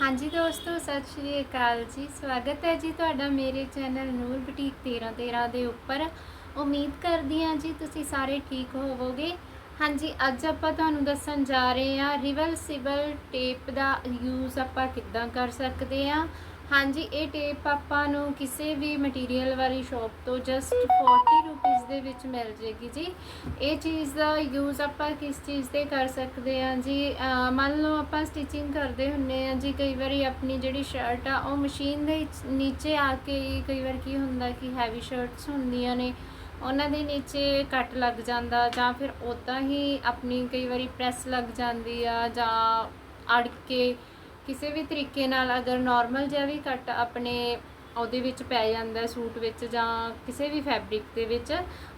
ਹਾਂਜੀ ਦੋਸਤੋ, ਸਤਿ ਸ਼੍ਰੀ ਅਕਾਲ ਜੀ। ਸਵਾਗਤ ਹੈ ਜੀ ਤੁਹਾਡਾ ਮੇਰੇ ਚੈਨਲ ਨੂਰ ਬੁਟੀਕ 1313 ਦੇ ਉੱਪਰ। ਉਮੀਦ ਕਰਦੀ ਹਾਂ ਜੀ ਤੁਸੀਂ ਸਾਰੇ ਠੀਕ ਹੋਵੋਗੇ। ਹਾਂਜੀ, ਅੱਜ ਆਪਾਂ ਤੁਹਾਨੂੰ ਦੱਸਣ ਜਾ ਰਹੇ ਹਾਂ, ਰਿਵਰਸਿਬਲ ਟੇਪ ਦਾ ਯੂਜ਼ ਆਪਾਂ ਕਿੱਦਾਂ ਕਰ ਸਕਦੇ ਹਾਂ। ਹਾਂਜੀ, ਇਹ ਟੇਪ ਆਪਾਂ ਨੂੰ ਕਿਸੇ ਵੀ ਮਟੀਰੀਅਲ ਵਾਲੀ ਸ਼ਾਪ ਤੋਂ ਜਸਟ 40 ਰੁਪੀਸ ਦੇ ਵਿੱਚ ਮਿਲ ਜੇਗੀ ਜੀ। ਇਹ ਚੀਜ਼ ਦਾ ਯੂਜ਼ ਆਪਾਂ ਕਿਸ ਚੀਜ਼ ਤੇ ਕਰ ਸਕਦੇ ਹਾਂ ਜੀ? ਮੰਨ ਲਓ ਆਪਾਂ ਸਟਿਚਿੰਗ ਕਰਦੇ ਹੁੰਨੇ ਆ ਜੀ, ਕਈ ਵਾਰੀ ਆਪਣੀ ਜਿਹੜੀ ਸ਼ਰਟ ਆ, ਉਹ ਮਸ਼ੀਨ ਦੇ ਨੀਚੇ ਆ ਕੇ ਕਈ ਵਾਰ ਕੀ ਹੁੰਦਾ ਕਿ ਹੈਵੀ ਸ਼ਰਟਸ ਹੁੰਦੀਆਂ ਨੇ, ਉਹਨਾਂ ਦੇ ਨੀਚੇ ਕੱਟ ਲੱਗ ਜਾਂਦਾ ਜਾਂ ਫਿਰ ਉਦਾਂ ਹੀ ਆਪਣੀ ਕਈ ਵਾਰੀ ਪ੍ਰੈਸ ਲੱਗ ਜਾਂਦੀ ਆ ਜਾਂ ਅੜ ਕੇ ਕਿਸੇ ਵੀ ਤਰੀਕੇ ਨਾਲ ਅਗਰ ਨਾਰਮਲ ਜਿਹਾ ਵੀ ਕੱਟ ਆਪਣੇ ਉਹਦੇ ਵਿੱਚ ਪੈ ਜਾਂਦਾ ਸੂਟ ਵਿੱਚ ਜਾਂ ਕਿਸੇ ਵੀ ਫੈਬਰਿਕ ਦੇ ਵਿੱਚ,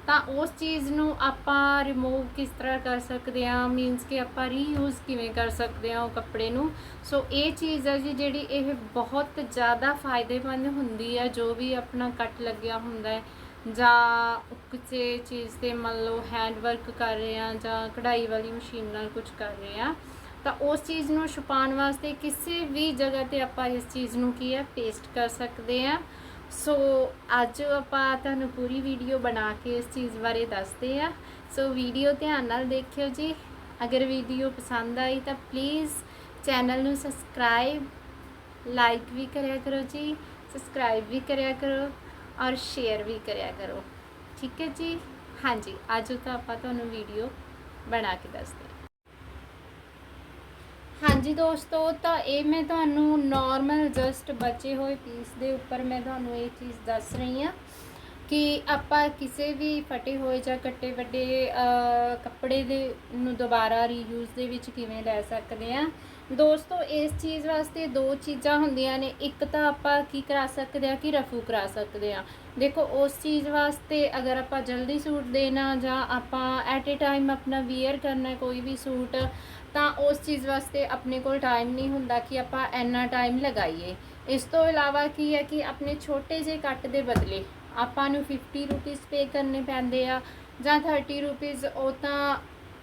ਤਾਂ ਉਸ ਚੀਜ਼ ਨੂੰ ਆਪਾਂ ਰਿਮੂਵ ਕਿਸ ਤਰ੍ਹਾਂ ਕਰ ਸਕਦੇ ਹਾਂ? ਮੀਨਸ ਕਿ ਆਪਾਂ ਰੀਯੂਜ਼ ਕਿਵੇਂ ਕਰ ਸਕਦੇ ਹਾਂ ਉਹ ਕੱਪੜੇ ਨੂੰ? ਸੋ ਇਹ ਚੀਜ਼ ਹੈ ਜੀ ਜਿਹੜੀ ਇਹ ਬਹੁਤ ਜ਼ਿਆਦਾ ਫਾਇਦੇਮੰਦ ਹੁੰਦੀ ਹੈ, ਜੋ ਵੀ ਆਪਣਾ ਕੱਟ ਲੱਗਿਆ ਹੁੰਦਾ ਹੈ, ਜਾਂ ਕਿਸੇ ਚੀਜ਼ ਤੇ ਮੰਨ ਲਓ ਹੈਂਡ ਵਰਕ ਕਰ ਰਹੇ ਆ ਜਾਂ ਕਢਾਈ ਵਾਲੀ ਮਸ਼ੀਨ ਨਾਲ ਕੁਝ ਕਰ ਰਹੇ ਆ ਤਾਂ ਉਸ ਚੀਜ਼ ਨੂੰ ਛੁਪਾਉਣ ਵਾਸਤੇ ਕਿਸੇ ਵੀ ਜਗ੍ਹਾ ਤੇ ਆਪਾਂ ਇਸ ਚੀਜ਼ ਨੂੰ ਕੀ ਹੈ ਪੇਸਟ ਕਰ ਸਕਦੇ ਆ ਸੋ ਅੱਜ ਆਪਾਂ ਤੁਹਾਨੂੰ ਪੂਰੀ ਵੀਡੀਓ ਬਣਾ ਕੇ ਇਸ ਚੀਜ਼ ਬਾਰੇ ਦੱਸਦੇ ਆ ਸੋ ਵੀਡੀਓ ਧਿਆਨ ਨਾਲ ਦੇਖਿਓ ਜੀ। ਅਗਰ ਵੀਡੀਓ ਪਸੰਦ ਆਈ ਤਾਂ ਪਲੀਜ਼ ਚੈਨਲ ਨੂੰ ਸਬਸਕ੍ਰਾਈਬ ਲਾਈਕ ਵੀ ਕਰਿਆ ਕਰੋ ਜੀ ਸਬਸਕ੍ਰਾਈਬ ਵੀ ਕਰਿਆ ਕਰੋ ਔਰ ਸ਼ੇਅਰ ਵੀ ਕਰਿਆ ਕਰੋ। ਠੀਕ ਹੈ ਜੀ? ਹਾਂਜੀ, ਅੱਜ ਤਾਂ ਆਪਾਂ ਤੁਹਾਨੂੰ ਵੀਡੀਓ ਬਣਾ ਕੇ ਦੱਸਦੇ ਹਾਂ। ਹਾਂਜੀ ਦੋਸਤੋ, ਤਾਂ ਇਹ ਮੈਂ ਤੁਹਾਨੂੰ ਨਾਰਮਲ ਜਸਟ ਬਚੇ ਹੋਏ ਪੀਸ ਦੇ ਉੱਪਰ ਮੈਂ ਤੁਹਾਨੂੰ ਇਹ ਚੀਜ਼ ਦੱਸ ਰਹੀ ਹਾਂ ਕਿ ਆਪਾਂ ਕਿਸੇ ਵੀ ਫਟੇ ਹੋਏ ਜਾਂ ਕੱਟੇ ਵੱਡੇ ਕੱਪੜੇ ਦੇ ਨੂੰ ਦੁਬਾਰਾ ਰੀਯੂਜ਼ ਦੇ ਵਿੱਚ ਕਿਵੇਂ ਲੈ ਸਕਦੇ ਆ ਦੋਸਤੋ, ਇਸ ਚੀਜ਼ ਵਾਸਤੇ ਦੋ ਚੀਜ਼ਾਂ ਹੁੰਦੀਆਂ ਨੇ। ਇੱਕ ਤਾਂ ਆਪਾਂ ਕੀ ਕਰਾ ਸਕਦੇ ਆ ਕਿ ਰਫੂ ਕਰਾ ਸਕਦੇ ਆ ਦੇਖੋ, ਉਸ ਚੀਜ਼ ਵਾਸਤੇ ਅਗਰ ਆਪਾਂ ਜਲਦੀ ਸੂਟ ਦੇਣਾ ਜਾਂ ਆਪਾਂ ਐਟ ਅ ਟਾਈਮ ਆਪਣਾ ਵੀਅਰ ਕਰਨਾ ਕੋਈ ਵੀ ਸੂਟ ਤਾਂ ਉਸ ਚੀਜ਼ ਵਾਸਤੇ ਆਪਣੇ ਕੋਲ ਟਾਈਮ ਨਹੀਂ ਹੁੰਦਾ ਕਿ ਆਪਾਂ ਇੰਨਾ ਟਾਈਮ ਲਗਾਈਏ। ਇਸ ਤੋਂ ਇਲਾਵਾ ਕੀ ਹੈ ਕਿ ਆਪਣੇ ਛੋਟੇ ਜਿਹੇ ਕੱਟ ਦੇ ਬਦਲੇ ਆਪਾਂ ਨੂੰ 50 ਰੁਪੀਸ ਪੇ ਕਰਨੇ ਪੈਂਦੇ ਆ ਜਾਂ 30 ਰੁਪੀਸ ਉਹ ਤਾਂ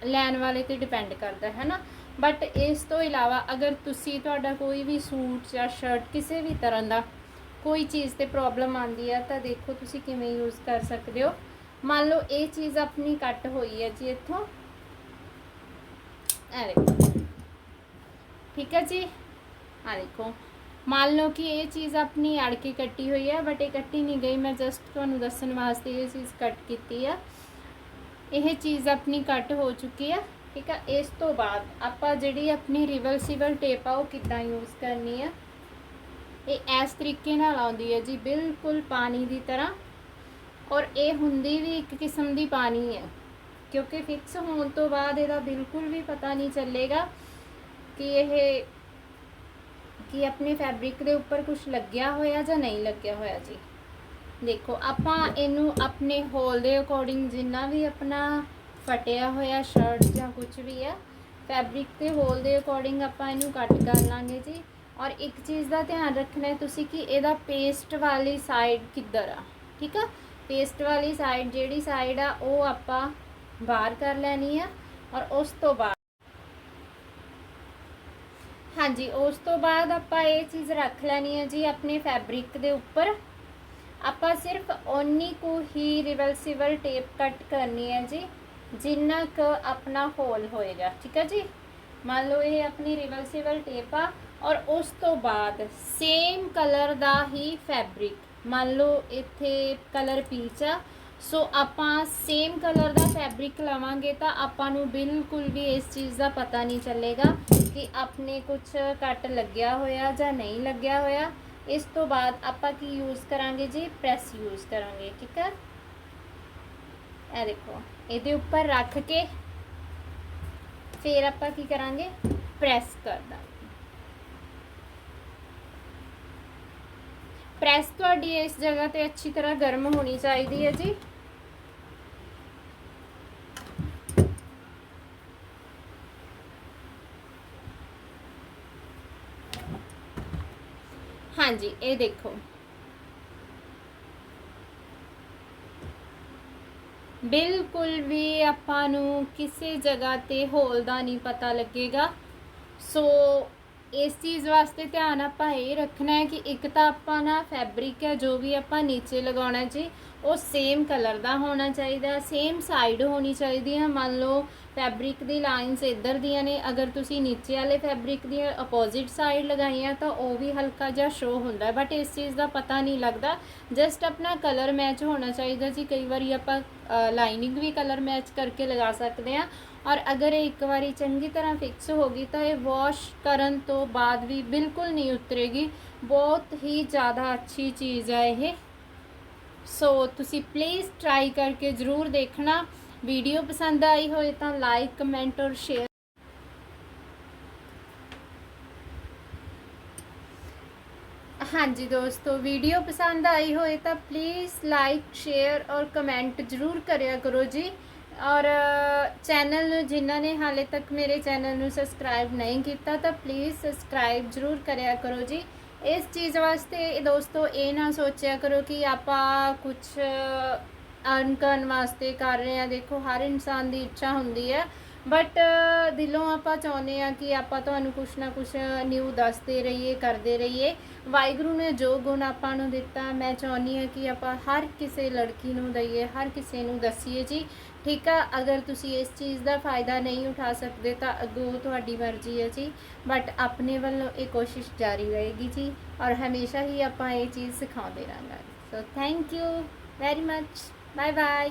ਲੈਣ ਵਾਲੇ ਤੇ ਡਿਪੈਂਡ ਕਰਦਾ, ਹੈ ਨਾ? ਬਟ ਇਸ ਤੋਂ ਇਲਾਵਾ ਅਗਰ ਤੁਸੀਂ ਤੁਹਾਡਾ ਕੋਈ ਵੀ ਸੂਟ ਜਾਂ ਸ਼ਰਟ ਕਿਸੇ ਵੀ ਤਰ੍ਹਾਂ ਦਾ ਕੋਈ ਚੀਜ਼ ਤੇ ਪ੍ਰੋਬਲਮ ਆਂਦੀ ਆ, ਤਾਂ ਦੇਖੋ ਤੁਸੀਂ ਕਿਵੇਂ ਯੂਜ਼ ਕਰ ਸਕਦੇ ਹੋ। ਮੰਨ ਲਓ ਇਹ ਚੀਜ਼ ਆਪਣੀ ਕੱਟ ਹੋਈ ਹੈ ਜੀ ਇੱਥੋਂ। ਇਹ ਦੇਖੋ। ਠੀਕ ਹੈ ਜੀ? ਆ ਦੇਖੋ। ਮੰਨ ਲਓ ਕਿ ਇਹ ਚੀਜ਼ ਆਪਣੀ ਅੜ ਕੇ ਕੱਟੀ ਹੋਈ ਹੈ ਬਟ ਇਹ ਕੱਟੀ ਨਹੀਂ ਗਈ। ਮੈਂ ਜਸਟ ਤੁਹਾਨੂੰ ਦੱਸਣ ਵਾਸਤੇ ਇਹ ਚੀਜ਼ ਕੱਟ ਕੀਤੀ ਆ। ਇਹ ਚੀਜ਼ ਆਪਣੀ ਕੱਟ ਹੋ ਚੁੱਕੀ ਆ। ਠੀਕ ਆ? ਇਸ ਤੋਂ ਬਾਅਦ ਆਪਾਂ ਜਿਹੜੀ ਆਪਣੀ ਰਿਵਰਸੀਬਲ ਟੇਪ ਆ, ਉਹ ਕਿੱਦਾਂ ਯੂਜ਼ ਕਰਨੀ ਆ? ਇਹ ਇਸ ਤਰੀਕੇ ਨਾਲ ਆਉਂਦੀ ਹੈ ਜੀ, ਬਿਲਕੁਲ ਪਾਣੀ ਦੀ ਤਰ੍ਹਾਂ। ਔਰ ਇਹ ਹੁੰਦੀ ਵੀ ਇੱਕ ਕਿਸਮ ਦੀ ਪਾਣੀ ਹੈ। ਕਿਉਂਕਿ ਫਿਕਸ ਹੋਣ ਤੋਂ ਬਾਅਦ ਇਹਦਾ ਬਿਲਕੁਲ ਵੀ ਪਤਾ ਨਹੀਂ ਚੱਲੇਗਾ ਕਿ ਇਹ ਕਿ ਆਪਣੇ ਫੈਬਰਿਕ ਦੇ ਉੱਪਰ ਕੁਝ ਲੱਗਿਆ ਹੋਇਆ ਜਾਂ ਨਹੀਂ ਲੱਗਿਆ ਹੋਇਆ ਜੀ। ਦੇਖੋ, ਆਪਾਂ ਇਹਨੂੰ ਆਪਣੇ ਹੋਲ ਦੇ ਅਕੋਰਡਿੰਗ ਜਿੰਨਾ ਵੀ ਆਪਣਾ ਫਟਿਆ ਹੋਇਆ ਸ਼ਰਟ ਜਾਂ ਕੁਝ ਵੀ ਆ ਫੈਬਰਿਕ ਤੇ ਹੋਲ ਦੇ ਅਕੋਰਡਿੰਗ ਆਪਾਂ ਇਹਨੂੰ ਕੱਟ ਕਰ ਲਾਂਗੇ ਜੀ। ਔਰ ਇੱਕ ਚੀਜ਼ ਦਾ ਧਿਆਨ ਰੱਖਣਾ ਹੈ ਤੁਸੀਂ ਕਿ ਇਹਦਾ ਪੇਸਟ ਵਾਲੀ ਸਾਈਡ ਕਿੱਧਰ ਆ, ਠੀਕ ਆ? ਪੇਸਟ ਵਾਲੀ ਸਾਈਡ ਜਿਹੜੀ ਸਾਈਡ ਆ, ਉਹ ਆਪਾਂ ਬਾਹਰ ਕਰ ਲੈਣੀ ਆ ਔਰ ਉਸ ਤੋਂ ਬਾਅਦ ਹਾਂਜੀ, ਉਸ ਤੋਂ ਬਾਅਦ ਆਪਾਂ ਇਹ ਚੀਜ਼ ਰੱਖ ਲੈਣੀ ਹੈ ਜੀ ਆਪਣੇ ਫੈਬਰਿਕ ਦੇ ਉੱਪਰ। ਆਪਾਂ ਸਿਰਫ ਓਨੀ ਕੁ ਹੀ ਰਿਵਰਸੀਬਲ ਟੇਪ ਕੱਟ ਕਰਨੀ ਹੈ ਜੀ, ਜਿੰਨਾ ਕੁ ਆਪਣਾ ਹੋਲ ਹੋਏਗਾ, ਠੀਕ ਹੈ ਜੀ? ਮੰਨ ਲਓ ਇਹ ਆਪਣੀ ਰਿਵਰਸੀਬਲ ਟੇਪ ਆ ਔਰ ਉਸ ਤੋਂ ਬਾਅਦ ਸੇਮ ਕਲਰ ਦਾ ਹੀ ਫੈਬਰਿਕ, ਮੰਨ ਲਓ ਇੱਥੇ ਕਲਰ ਪੀਚ ਆ ਸੋ ਆਪਾਂ ਸੇਮ ਕਲਰ ਦਾ ਫੈਬਰਿਕ ਲਵਾਂਗੇ ਤਾਂ ਆਪਾਂ ਨੂੰ ਬਿਲਕੁਲ ਵੀ ਇਸ ਚੀਜ਼ ਦਾ ਪਤਾ ਨਹੀਂ ਚੱਲੇਗਾ ਕਿ ਆਪਣੇ ਕੁਝ ਕੱਟ ਲੱਗਿਆ ਹੋਇਆ ਜਾਂ ਨਹੀਂ ਲੱਗਿਆ ਹੋਇਆ। ਇਸ ਤੋਂ ਬਾਅਦ ਆਪਾਂ ਕੀ ਯੂਜ਼ ਕਰਾਂਗੇ ਜੀ? ਪ੍ਰੈਸ ਯੂਜ਼ ਕਰਾਂਗੇ, ਠੀਕ ਹੈ? ਇਹ ਦੇਖੋ, ਇਹਦੇ ਉੱਪਰ ਰੱਖ ਕੇ ਫਿਰ ਆਪਾਂ ਕੀ ਕਰਾਂਗੇ? ਪ੍ਰੈਸ ਕਰ ਦਾਂਗੇ। ਪ੍ਰੈਸ ਤੁਹਾਡੀ ਇਸ ਜਗ੍ਹਾ ਤੇ ਅੱਛੀ ਤਰ੍ਹਾਂ ਗਰਮ ਹੋਣੀ ਚਾਹੀਦੀ ਹੈ ਜੀ। ਹਾਂਜੀ, ਇਹ ਦੇਖੋ। ਬਿਲਕੁਲ ਵੀ ਆਪਾਂ ਨੂੰ ਕਿਸੇ ਜਗ੍ਹਾ ਤੇ ਹੋਲ ਦਾ ਨਹੀਂ ਪਤਾ ਲੱਗੇਗਾ। ਸੋ ਇਸ ਚੀਜ਼ ਵਾਸਤੇ ਧਿਆਨ ਆਪਾਂ ਇਹ ਰੱਖਣਾ ਹੈ ਕਿ ਇੱਕ ਤਾਂ ਆਪਾਂ ਨਾ ਫੈਬਰਿਕ ਹੈ, ਜੋ ਵੀ ਆਪਾਂ ਨੀਚੇ ਲਗਾਉਣਾ ਜੀ ਉਹ ਸੇਮ ਕਲਰ ਦਾ ਹੋਣਾ ਚਾਹੀਦਾ ਸੇਮ ਸਾਈਡ ਹੋਣੀ ਚਾਹੀਦੀ ਹੈ। ਮੰਨ ਲਓ ਫੈਬਰਿਕ ਦੀ ਲਾਈਨਸ ਇੱਧਰ ਦੀਆਂ ਨੇ, ਅਗਰ ਤੁਸੀਂ ਨੀਚੇ ਵਾਲੇ ਫੈਬਰਿਕ ਦੀਆਂ ਆਪੋਜ਼ਿਟ ਸਾਈਡ ਲਗਾਈਆਂ, ਤਾਂ ਉਹ ਵੀ ਹਲਕਾ ਜਿਹਾ ਸ਼ੋ ਹੁੰਦਾ ਬਟ ਇਸ ਚੀਜ਼ ਦਾ ਪਤਾ ਨਹੀਂ ਲੱਗਦਾ। ਜਸਟ ਆਪਣਾ ਕਲਰ ਮੈਚ ਹੋਣਾ ਚਾਹੀਦਾ ਜੀ। ਕਈ ਵਾਰੀ ਆਪਾਂ ਲਾਈਨਿੰਗ ਵੀ ਕਲਰ ਮੈਚ ਕਰਕੇ ਲਗਾ ਸਕਦੇ ਹਾਂ। ਔਰ ਅਗਰ ਇਹ ਇੱਕ ਵਾਰੀ ਚੰਗੀ ਤਰ੍ਹਾਂ ਫਿਕਸ ਹੋ ਗਈ, ਤਾਂ ਇਹ ਵਾਸ਼ ਕਰਨ ਤੋਂ ਬਾਅਦ ਵੀ ਬਿਲਕੁਲ ਨਹੀਂ ਉਤਰੇਗੀ। ਬਹੁਤ ਹੀ ਜ਼ਿਆਦਾ ਅੱਛੀ ਚੀਜ਼ ਹੈ ਇਹ। ਸੋ ਤੁਸੀਂ ਪਲੀਜ਼ ਟਰਾਈ ਕਰਕੇ ਜ਼ਰੂਰ ਦੇਖਣਾ। ਵੀਡੀਓ ਪਸੰਦ ਆਈ ਹੋਏ ਤਾਂ ਲਾਈਕ ਕਮੈਂਟ ਔਰ ਸ਼ੇਅਰ ਹਾਂਜੀ ਦੋਸਤੋ ਵੀਡੀਓ ਪਸੰਦ ਆਈ ਹੋਏ ਤਾਂ ਪਲੀਜ਼ ਲਾਈਕ ਸ਼ੇਅਰ ਔਰ ਕਮੈਂਟ ਜ਼ਰੂਰ ਕਰਿਆ ਕਰੋ ਜੀ। ਔਰ ਚੈਨਲ ਨੂੰ ਜਿਨ੍ਹਾਂ ਨੇ ਹਾਲੇ ਤੱਕ ਮੇਰੇ ਚੈਨਲ ਨੂੰ ਸਬਸਕ੍ਰਾਈਬ ਨਹੀਂ ਕੀਤਾ ਤਾਂ ਪਲੀਜ਼ ਸਬਸਕ੍ਰਾਈਬ ਜ਼ਰੂਰ ਕਰਿਆ ਕਰੋ ਜੀ। ਇਸ ਚੀਜ਼ ਵਾਸਤੇ ਦੋਸਤੋ ਇਹ ਨਾ ਸੋਚਿਆ ਕਰੋ ਕਿ ਆਪਾਂ ਕੁਝ ਅਰਨ ਕਰਨ ਵਾਸਤੇ ਕਰ ਰਹੇ ਆ ਦੇਖੋ, ਹਰ ਇਨਸਾਨ ਦੀ ਇੱਛਾ ਹੁੰਦੀ ਹੈ। ਬਟ ਦਿਲੋਂ ਆਪਾਂ ਚਾਹੁੰਦੇ ਆ ਕਿ ਆਪਾਂ ਤੁਹਾਨੂੰ ਕੁਛ ਨਾ ਕੁਛ ਨਿਊ ਦੱਸਦੇ ਰਹੀਏ, ਕਰਦੇ ਰਹੀਏ। ਵਾਹਿਗੁਰੂ ਨੇ ਜੋ ਗੁਣ ਆਪਾਂ ਨੂੰ ਦਿੱਤਾ, ਮੈਂ ਚਾਹੁੰਦੀ ਆ ਕਿ ਆਪਾਂ ਹਰ ਕਿਸੇ ਲੜਕੀ ਨੂੰ ਦਈਏ, ਹਰ ਕਿਸੇ ਨੂੰ ਦੱਸੀਏ ਜੀ। ਠੀਕ ਆ, ਅਗਰ ਤੁਸੀਂ ਇਸ ਚੀਜ਼ ਦਾ ਫਾਇਦਾ ਨਹੀਂ ਉਠਾ ਸਕਦੇ ਤਾਂ ਅੱਗੋਂ ਤੁਹਾਡੀ ਮਰਜ਼ੀ ਹੈ ਜੀ। ਬਟ ਆਪਣੇ ਵੱਲੋਂ ਇਹ ਕੋਸ਼ਿਸ਼ ਜਾਰੀ ਰਹੇਗੀ ਜੀ ਔਰ ਹਮੇਸ਼ਾ ਹੀ ਆਪਾਂ ਇਹ ਚੀਜ਼ ਸਿਖਾਉਂਦੇ ਰਹਾਂਗੇ so thank you very much bye bye